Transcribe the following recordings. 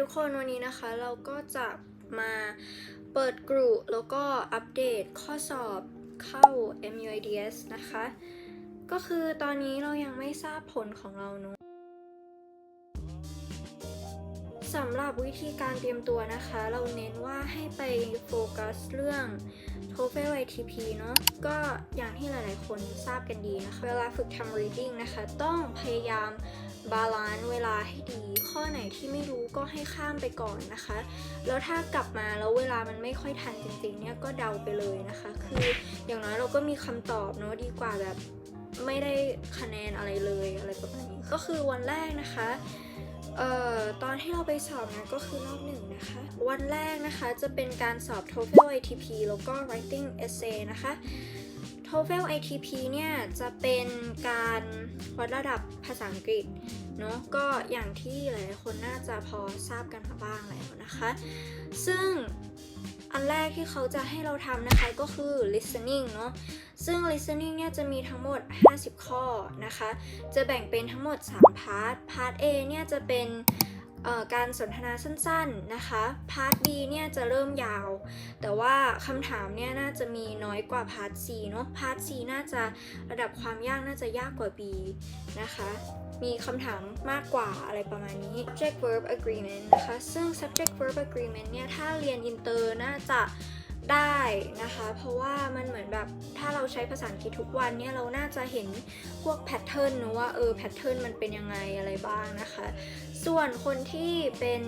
ทุกคนวันนี้นะคะ เราก็จะมาเปิดกลุ่มแล้วก็อัปเดตข้อสอบเข้า MUIDS นะคะ ก็คือตอนนี้เรายังไม่ทราบผลของเราเนอะสำหรับวิธีการเตรียมตัวนะคะ เราเน้นว่าให้ไปโฟกัสเรื่อง TOEFL ITP เนอะก็อย่างที่หลายๆคนทราบกันดีนะคะ เวลาฝึกทำ reading นะคะ ต้องพยายาม บาลานซ์เวลาให้ดี ข้อไหนที่ไม่รู้ก็ให้ข้ามไปก่อนนะคะ แล้วถ้ากลับมาแล้วเวลามันไม่ค่อยทันจริงๆเนี่ยก็เดาไปเลยนะคะ คืออย่างน้อยเราก็มีคำตอบเนอะดีกว่าแบบไม่ได้คะแนนอะไรเลยอะไรประมาณนี้ก็คือวันแรกนะคะเอ่อตอนที่เราไปสอบนะก็คือรอบหนึ่งนะคะ วันแรกนะคะจะเป็นการสอบ TOEFL ITP แล้วก็ Writing Essay นะคะ TOEFL ITP เนี่ยจะเป็นการวัดระดับภาษาอังกฤษ เนาะก็อย่างที่หลายๆคนน่าจะพอทราบกันมาบ้างแล้วนะคะ ซึ่งอันแรกที่เขาจะให้เราทำนะคะก็คือ listening เนาะ ซึ่ง listening เนี่ยจะมีทั้งหมด 50 ข้อนะคะ จะแบ่งเป็นทั้งหมด 3 พาร์ท พาร์ท A เนี่ยจะเป็นการสนทนาสั้นๆนะคะ พาร์ท B เนี่ยจะเริ่มยาว แต่ว่าคำถามเนี่ยน่าจะมีน้อยกว่าพาร์ท C เนาะ พาร์ท C น่าจะระดับความยากน่าจะยากกว่า B นะคะ มีคำถามมากกว่าอะไรประมาณนี้ subject verb agreement นะคะ ซึ่ง subject verb agreement เนี่ย ถ้าเรียนอินเตอร์น่าจะได้นะคะ เพราะว่ามันเหมือนแบบถ้าเราใช้ภาษาอังกฤษทุกวันเนี่ย เราน่าจะเห็นพวกแพทเทิร์นนะว่าเออแพทเทิร์นมันเป็นยังไงอะไรบ้างนะคะ ส่วนคนที่เป็น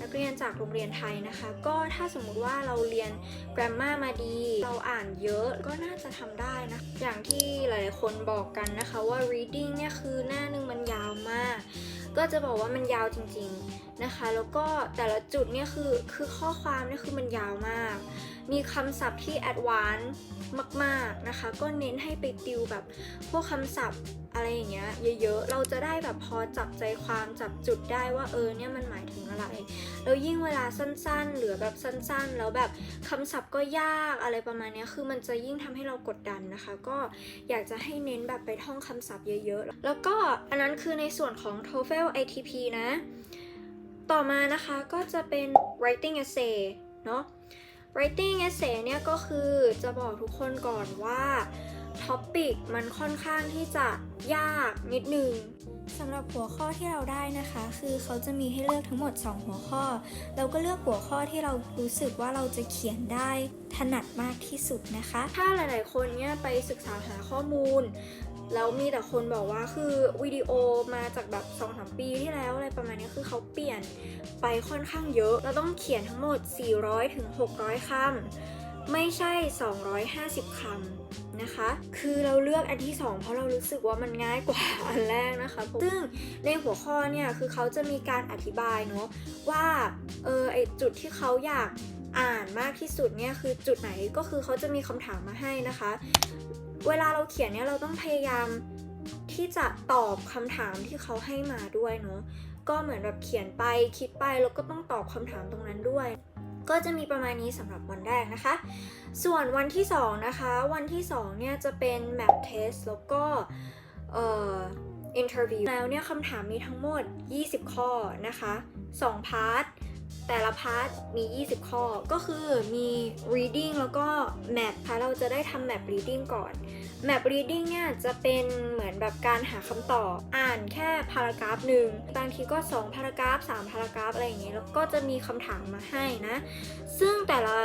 นักเรียนจากโรงเรียนไทยนะคะ ก็ถ้าสมมุติว่าเราเรียนแกรมมามาดี เราอ่านเยอะก็น่าจะทำได้นะ อย่างที่หลายๆคนบอกกันนะคะว่า reading เนี่ยคือหน้าหนึ่งมันยาวมาก ก็จะบอกว่ามันยาวจริงๆนะคะ แล้วก็แต่ละจุดเนี่ยคือคือข้อความเนี่ยคือมันยาวมาก มีคำศัพท์ที่ advanced มากๆนะคะ ก็เน้นให้ไปติวแบบพวกคำศัพท์อะไรอย่างเงี้ยเยอะๆ เราจะได้แบบพอจับใจความจับจุดได้ว่าเออเนี่ยมันหมายถึงอะไร แล้วยิ่งเวลาสั้นๆเหลือแบบสั้นๆ แล้วแบบคำศัพท์ก็ยากอะไรประมาณเนี้ยคือมันจะยิ่งทำให้เรากดดันนะคะ ก็อยากจะให้เน้นแบบไปท่องคำศัพท์เยอะๆ แล้วก็อันนั้นคือในส่วนของ TOEFL ITP นะ ต่อมานะคะก็จะเป็น writing essay เนาะ writing essay เนี่ยก็คือจะบอกทุกคนก่อนว่าท็อปิกมันค่อนข้างที่จะยากนิดนึงสำหรับหัวข้อที่เราได้นะคะ คือเขาจะมีให้เลือกทั้งหมด 2 หัวข้อ เราก็เลือกหัวข้อที่เรารู้สึกว่าเราจะเขียนได้ถนัดมากที่สุดนะคะ ถ้าหลาย ๆ คนเนี่ยไปศึกษาหาข้อมูล แล้วมีแต่คนบอกว่าคือวิดีโอมาจากแบบ2อสปีที่แล้วอะไรประมาณนี้คือเขาเปลี่ยนไปค่อนข้างเยอะ เราต้องเขียนทั้งหมด 400ถึง600 คำ ไม่ใช่ 250 คำนะคะ คือเราเลือกอันที่ 2 เพราะเรารู้สึกว่ามันง่ายกว่าอันแรกนะคะ ซึ่งในหัวข้อเนี่ยคือเขาจะมีการอธิบายเนาะว่าเออไอจุดที่เขาอยากอ่านมากที่สุดเนี่ยคือจุดไหนก็คือเขาจะมีคำถามมาให้นะคะ เวลาเราเขียนเนี่ยเราต้องพยายามที่จะตอบคำถามที่เขาให้มาด้วยเนาะก็เหมือนแบบเขียนไปคิดไปแล้วก็ต้องตอบคำถามตรงนั้นด้วย ก็จะมีประมาณนี้สำหรับวันแรกนะคะ ส่วนวันที่ 2 นะคะ วันที่ 2 เนี่ยจะเป็น map test แล้วก็เอ่อ interview แล้วเนี่ยคำถามมีทั้งหมด 20 ข้อนะคะ 2 พาร์ท แต่ละพาร์ทมี 20 ข้อ ก็คือมี reading แล้วก็ map ค่ะเราจะได้ทำ map reading ก่อน map reading เนี่ยจะเป็นเหมือนแบบการหาคำตอบ อ่านแค่พารากราฟหนึ่ง บางทีก็ 2 พารากราฟ 3 พารากราฟอะไรอย่างเงี้ย แล้วก็จะมีคำถามมาให้นะ ซึ่งแต่ละ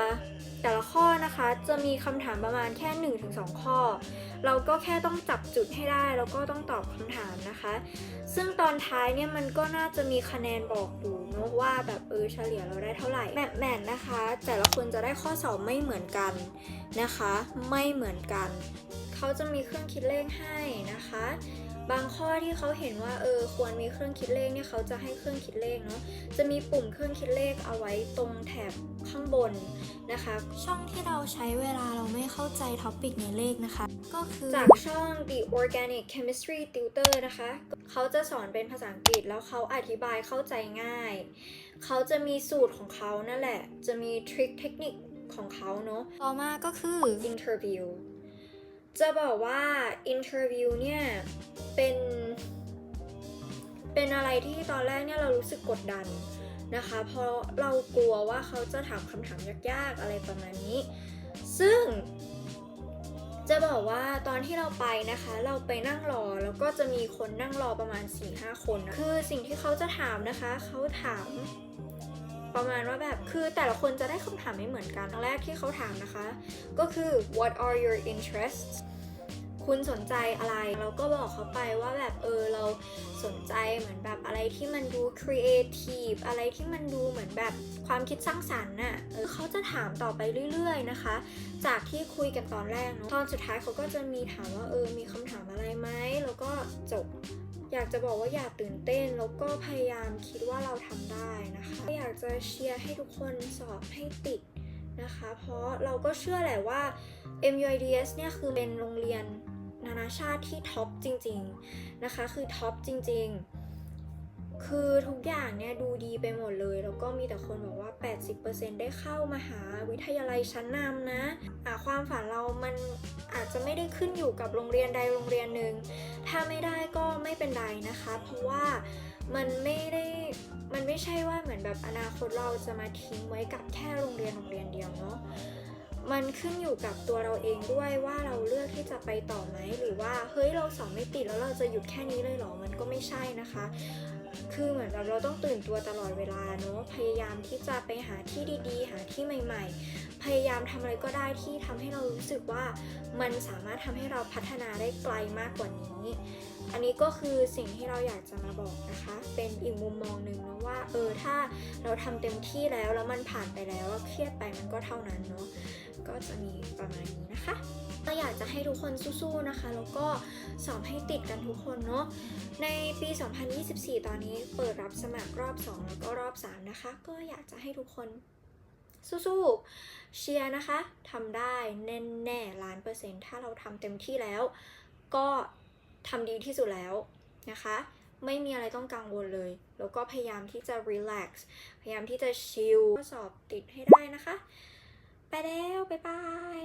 แต่ละข้อนะคะจะมีคำถามประมาณแค่ 1-2 ข้อ เราก็แค่ต้องจับจุดให้ได้ แล้วก็ต้องตอบคำถามนะคะ ซึ่งตอนท้ายเนี่ยมันก็น่าจะมีคะแนนบอกอยู่เนอะว่าแบบเออเฉลี่ยเราได้เท่าไหร่แมทแมทนะคะ แต่ละคนจะได้ข้อสอบไม่เหมือนกันนะคะ ไม่เหมือนกัน เขาจะมีเครื่องคิดเลขให้นะคะ บางข้อที่เขาเห็นว่าเออควรมีเครื่องคิดเลขเนี่ยเขาจะให้เครื่องคิดเลขเนาะจะมีปุ่มเครื่องคิดเลขเอาไว้ตรงแถบข้างบนนะคะ ช่องที่เราใช้เวลาเราไม่เข้าใจท็อปิกในเลขนะคะ ก็คือจากช่อง The Organic Chemistry Tutor นะคะ เขาจะสอนเป็นภาษาอังกฤษแล้วเขาอธิบายเข้าใจง่าย เขาจะมีสูตรของเขานั่นแหละ จะมีทริคเทคนิคของเขาเนาะต่อมาก็คือ interview จะบอกว่า interview เนี่ยเป็นเป็นอะไรที่ตอนแรกเนี่ยเรารู้สึกกดดันนะคะ เพราะเรากลัวว่าเขาจะถามคำถามยากๆอะไรประมาณนี้ ซึ่ง จะบอกว่าตอนที่เราไปนะคะ เราไปนั่งรอแล้วก็จะมีคนนั่งรอประมาณ 4-5 คนนะคือสิ่งที่เขาจะถามนะคะ เขาถาม ประมาณว่าแบบคือแต่ละคนจะได้คำถามไม่เหมือนกันอันแรกที่เขาถามนะคะ ก็คือ what are your interests คุณสนใจอะไร เราก็บอกเขาไปว่าแบบเออเราสนใจเหมือนแบบอะไรที่มันดู creative อะไรที่มันดูเหมือนแบบความคิดสร้างสรรค์น่ะเออเขาจะถามต่อไปเรื่อย ๆนะคะ จากที่คุยกันตอนแรกเนาะตอนสุดท้ายเขาก็จะมีถามว่าเออมีคำถามอะไรไหมแล้วก็จบ อยากจะบอกว่าอย่าตื่นเต้น แล้วก็พยายามคิดว่าเราทำได้นะคะ อยากจะเชียร์ให้ทุกคนสอบให้ติดนะคะ เพราะเราก็เชื่อแหละว่า MUIDS เนี่ยคือเป็นโรงเรียนนานาชาติที่ท็อปจริง ๆ นะคะ คือท็อปจริง ๆ คือทุกอย่างเนี่ยดูดีไปหมดเลย แล้วก็มีแต่คนบอกว่า 80%ได้เข้ามหาวิทยาลัยชั้นนำนะอะความฝันเรามันอาจจะไม่ได้ขึ้นอยู่กับโรงเรียนใดโรงเรียนหนึ่ง ถ้าไม่ได้ก็ไม่เป็นไรนะคะ เพราะว่ามันไม่ได้มันไม่ใช่ว่าเหมือนแบบอนาคตเราจะมาทิ้งไว้กับแค่โรงเรียนโรงเรียนเดียวเนาะมันขึ้นอยู่กับตัวเราเองด้วยว่าเราเลือกที่จะไปต่อไหมหรือว่าเฮ้ยเราสอบไม่ติดแล้วเราจะหยุดแค่นี้เลยเหรอมันก็ไม่ใช่นะคะ คือเหมือนแบบเราต้องตื่นตัวตลอดเวลาเนาะพยายามที่จะไปหาที่ดีๆ หาที่ใหม่ ๆ พยายามทำอะไรก็ได้ที่ทำให้เรารู้สึกว่ามันสามารถทำให้เราพัฒนาได้ไกลมากกว่านี้ อันนี้ก็คือสิ่งที่เราอยากจะมาบอกนะคะ เป็นอีกมุมมองหนึ่งนะว่าเออถ้าเราทำเต็มที่แล้วแล้วมันผ่านไปแล้วเครียดไปมันก็เท่านั้นเนาะก็จะมีประมาณนี้นะคะก็อยากจะให้ทุกคนสู้ๆนะคะ แล้วก็สอบให้ติดกันทุกคนเนาะ ในปี 2024 ตอนนี้เปิดรับสมัครรอบ 2 แล้วก็รอบ 3 นะคะ ก็อยากจะให้ทุกคน สู้ๆเชียร์นะคะทำได้แน่ๆล้านเปอร์เซ็นต์ถ้าเราทำเต็มที่แล้ว ก็ทำดีที่สุดแล้วนะคะ ไม่มีอะไรต้องกังวลเลย แล้วก็พยายามที่จะ relax พยายามที่จะชิลสอบติดให้ได้นะคะ ไปแล้ว บ๊ายบาย